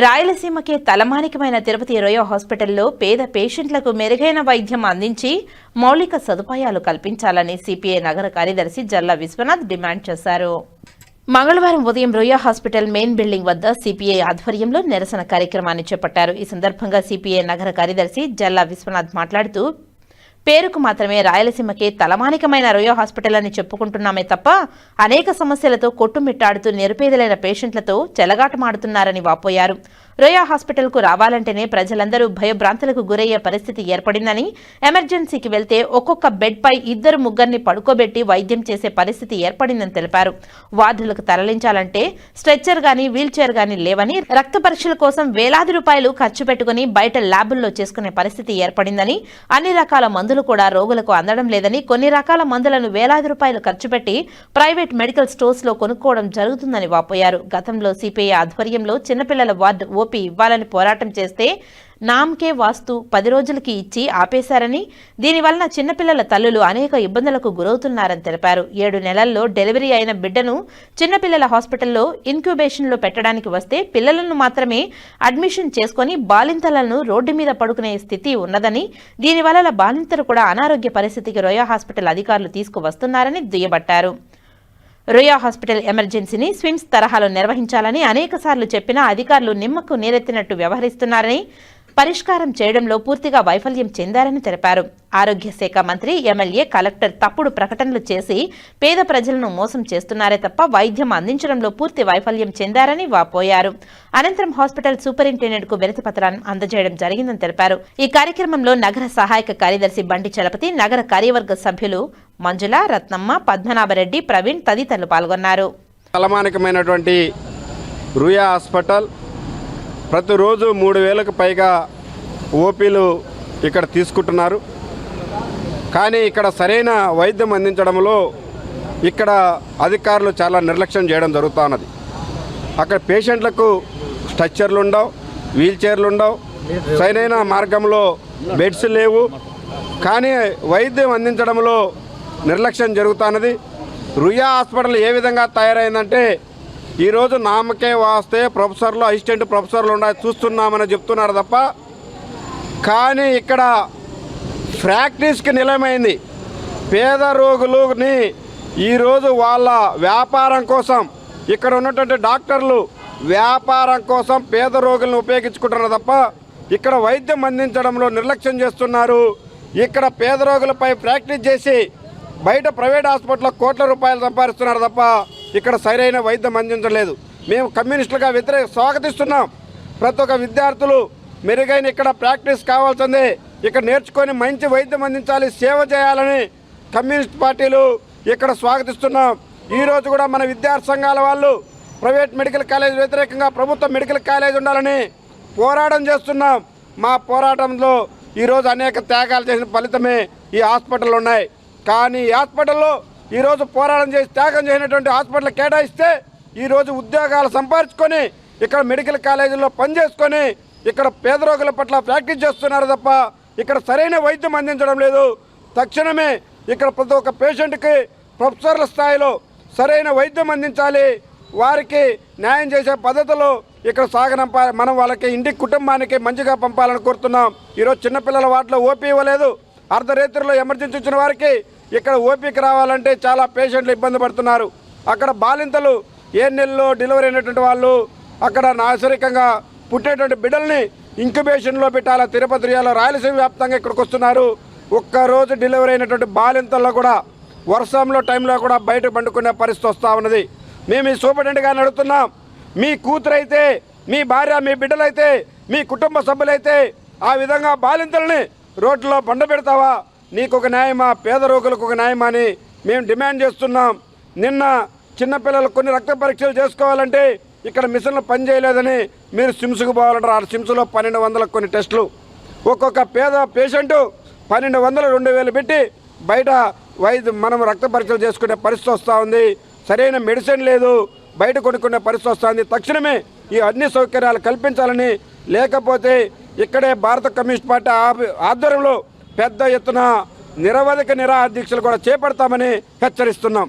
రాయలసీమకే తలమానికమైన తిరుపతి రోయో హాస్పిటల్లో పేద పేషెంట్లకు మెరుగైన వైద్యం అందించి మౌలిక సదుపాయాలు కల్పించాలని సిపిఐ నగర కార్యదర్శి జల్లా విశ్వనాథ్ డిమాండ్ చేశారు. మంగళవారం ఉదయం రోయా హాస్పిటల్ మెయిన్ బిల్డింగ్ వద్ద సిపిఐ ఆధ్వర్యంలో నిరసన కార్యక్రమాన్ని చేపట్టారు. ఈ సందర్భంగా సిపిఐ నగర కార్యదర్శి జల్లా విశ్వనాథ్ మాట్లాడుతూ పేరుకు మాత్రమే రాయలసీమకే తలమానికమైన రోయో హాస్పిటల్ అని చెప్పుకుంటున్నామే తప్ప అనేక సమస్యలతో కొట్టుమిట్టాడుతూ నిరుపేదలైన పేషెంట్లతో చెలగాటమాడుతున్నారని వాపోయారు. రోయా హాస్పిటల్కు రావాలంటేనే ప్రజలందరూ భయభ్రాంతులకు గురయ్యే పరిస్థితి ఏర్పడిందని ఎమర్జెన్సీకి వెళ్తే ఒక్కొక్క బెడ్పై ఇద్దరు ముగ్గురిని పడుకోబెట్టి వైద్యం చేసే పరిస్థితి ఏర్పడిందని తెలిపారు. వార్డులకు తరలించాలంటే స్ట్రెచ్చర్ గాని వీల్ చైర్ గాని లేవని రక్త పరీక్షల కోసం వేలాది రూపాయలు ఖర్చు పెట్టుకుని బయట ల్యాబుల్లో చేసుకునే పరిస్థితి ఏర్పడిందని అన్ని రకాల మందులు కూడా రోగులకు అందడం లేదని కొన్ని రకాల మందులను వేలాది రూపాయలు ఖర్చు పెట్టి ప్రైవేట్ మెడికల్ స్టోర్స్లో కొనుక్కోవడం జరుగుతుందని వాపోయారు. గతంలో సిపిఐ ఆధ్వర్యంలో చిన్నపిల్లల వార్డు ఓపి ఇవ్వాలని పోరాటం చేస్తే నామ్కే వాస్తు పది రోజులకి ఇచ్చి ఆపేశారని దీనివలన చిన్నపిల్లల తల్లులు అనేక ఇబ్బందులకు గురవుతున్నారని తెలిపారు. ఏడు నెలల్లో డెలివరీ అయిన బిడ్డను చిన్నపిల్లల హాస్పిటల్లో ఇన్క్యుబేషన్లో పెట్టడానికి వస్తే పిల్లలను మాత్రమే అడ్మిషన్ చేసుకొని బాలింతలను రోడ్డు మీద పడుకునే స్థితి ఉన్నదని దీనివల్ల బాలింతలు కూడా అనారోగ్య పరిస్థితికి రోయా హాస్పిటల్ అధికారులు తీసుకువస్తున్నారని దుయ్యబట్టారు. రుయా హాస్పిటల్ ఎమర్జెన్సీని స్విమ్స్ తరహాలో నిర్వహించాలని అనేకసార్లు చెప్పినా అధికారులు నిమ్మకు నీరెత్తినట్టు వ్యవహరిస్తున్నారని పరిష్కారం చేయడంలో పూర్తిగా వైఫల్యం చెందారని తెలిపారు. ఆరోగ్య శాఖ మంత్రి ఎమ్మెల్యే కలెక్టర్ తప్పుడు ప్రకటనలు చేసి పేద ప్రజలను మోసం చేస్తున్నారే తప్ప వైద్యం అందించడంలో పూర్తి వైఫల్యం చెందారని వాపోయారు. అనంతరం హాస్పిటల్ సూపరింటెండెంట్కు వినతి పత్రాన్ని అందజేయడం జరిగిందని తెలిపారు. ఈ కార్యక్రమంలో నగర సహాయక కార్యదర్శి బండి చలపతి నగర కార్యవర్గ సభ్యులు మంజుల రత్నమ్మ పద్మనాభరెడ్డి ప్రవీణ్ తదితరులు పాల్గొన్నారు. తలమానికమైనటువంటి రుయా హాస్పిటల్ ప్రతిరోజు మూడు వేలకు పైగా ఓపీలు ఇక్కడ తీసుకుంటున్నారు. కానీ ఇక్కడ సరైన వైద్యం అందించడంలో ఇక్కడ అధికారులు చాలా నిర్లక్ష్యం చేయడం జరుగుతూ ఉన్నది అక్కడ పేషెంట్లకు స్ట్రక్చర్లు ఉండవు వీల్ చైర్లు ఉండవు సరైన మార్గంలో బెడ్స్ లేవు. కానీ వైద్యం అందించడంలో నిర్లక్ష్యం జరుగుతున్నది. రుయా హాస్పిటల్ ఏ విధంగా తయారైందంటే ఈరోజు నామకే వాస్తే ప్రొఫెసర్లు అసిస్టెంట్ ప్రొఫెసర్లు ఉండాలి చూస్తున్నామని చెప్తున్నారు తప్ప కానీ ఇక్కడ ప్రాక్టీస్కి నిలయమైంది పేద రోగులని ఈరోజు వాళ్ళ వ్యాపారం కోసం ఇక్కడ ఉన్నటువంటి డాక్టర్లు వ్యాపారం కోసం పేద రోగులను ఉపయోగించుకుంటున్నారు తప్ప ఇక్కడ వైద్యం అందించడంలో నిర్లక్ష్యం చేస్తున్నారు. ఇక్కడ పేద రోగులపై ప్రాక్టీస్ చేసి బయట ప్రైవేట్ హాస్పిటల్లో కోట్ల రూపాయలు సంపాదిస్తున్నారు తప్ప ఇక్కడ సరైన వైద్యం అందించలేదు. మేము కమ్యూనిస్టులుగా వ్యతిరేక స్వాగతిస్తున్నాం. ప్రతి ఒక్క విద్యార్థులు మెరుగైన ఇక్కడ ప్రాక్టీస్ కావాల్సిందే. ఇక్కడ నేర్చుకొని మంచి వైద్యం అందించాలి సేవ చేయాలని కమ్యూనిస్ట్ పార్టీలు ఇక్కడ స్వాగతిస్తున్నాం. ఈరోజు కూడా మన విద్యార్థి సంఘాల వాళ్ళు ప్రైవేట్ మెడికల్ కాలేజ్ వ్యతిరేకంగా ప్రభుత్వ మెడికల్ కాలేజ్ ఉండాలని పోరాటం చేస్తున్నాం. మా పోరాటంలో ఈరోజు అనేక త్యాగాలు చేసిన ఫలితమే ఈ హాస్పిటల్ ఉన్నాయి. కానీ ఈ హాస్పిటల్లో ఈరోజు పోరాటం చేసి త్యాగం చేసినటువంటి హాస్పిటల్ కేటాయిస్తే ఈరోజు ఉద్యోగాలు సంపాదించుకొని ఇక్కడ మెడికల్ కాలేజీల్లో పనిచేసుకొని ఇక్కడ పేద రోగుల పట్ల ప్రాక్టీస్ చేస్తున్నారు తప్ప ఇక్కడ సరైన వైద్యం అందించడం లేదు. తక్షణమే ఇక్కడ ప్రతి ఒక్క పేషెంట్కి ప్రొఫెసర్ల స్థాయిలో సరైన వైద్యం అందించాలి. వారికి న్యాయం చేసే పద్ధతులు ఇక్కడ సాగనంప మనం వాళ్ళకి ఇంటికి కుటుంబానికి మంచిగా పంపాలని కోరుతున్నాం. ఈరోజు చిన్నపిల్లల వాటిలో ఓపీ ఇవ్వలేదు. అర్ధరేత్రిలో ఎమర్జెన్సీ వచ్చిన వారికి ఇక్కడ ఓపిక రావాలంటే చాలా పేషెంట్లు ఇబ్బంది పడుతున్నారు. అక్కడ బాలింతలు ఏ నెలలో డెలివరీ అయినటువంటి వాళ్ళు అక్కడ నాగరికంగా పుట్టేటువంటి బిడ్డల్ని ఇంక్యుబేషన్లో పెట్టాలా? తిరుపతి రియాలో రాయలసీమ వ్యాప్తంగా ఇక్కడికి వస్తున్నారు. ఒక్కరోజు డెలివరీ అయినటువంటి బాలింతల్లో కూడా వర్షంలో టైంలో కూడా బయట పండుకునే పరిస్థితి వస్తూ ఉన్నది. మేము ఈ సూపరింటెండెంట్ గారిని అడుగుతున్నాం. మీ కూతురైతే మీ భార్య మీ బిడ్డలైతే మీ కుటుంబ సభ్యులైతే ఆ విధంగా బాలింతల్ని రోడ్లో బండ పెడతావా నీకు ఒక న్యాయమా? పేద రోగులకు ఒక న్యాయమా అని మేము డిమాండ్ చేస్తున్నాం. నిన్న చిన్నపిల్లలు కొన్ని రక్త పరీక్షలు చేసుకోవాలంటే ఇక్కడ మిషన్లు పనిచేయలేదని మీరు సిమ్స్కు పోవాలంటారు. ఆ సిమ్స్లో పన్నెండు వందల కొన్ని టెస్టులు. ఒక్కొక్క పేద పేషెంటు పన్నెండు వందలు రెండు వేలు పెట్టి బయట వైద్య మనం రక్త పరీక్షలు చేసుకునే పరిస్థితి వస్తూ ఉంది. సరైన మెడిసిన్ లేదు. బయట కొనుక్కునే పరిస్థితి వస్తుంది తక్షణమే ఈ అన్ని సౌకర్యాలు కల్పించాలని లేకపోతే ఇక్కడే భారత కమ్యూనిస్ట్ పార్టీ ఆ- ఆధ్వర్యంలో పెద్ద ఎత్తున నిరవధిక నిరాహార దీక్షలు కూడా చేపడతామని హెచ్చరిస్తున్నాం.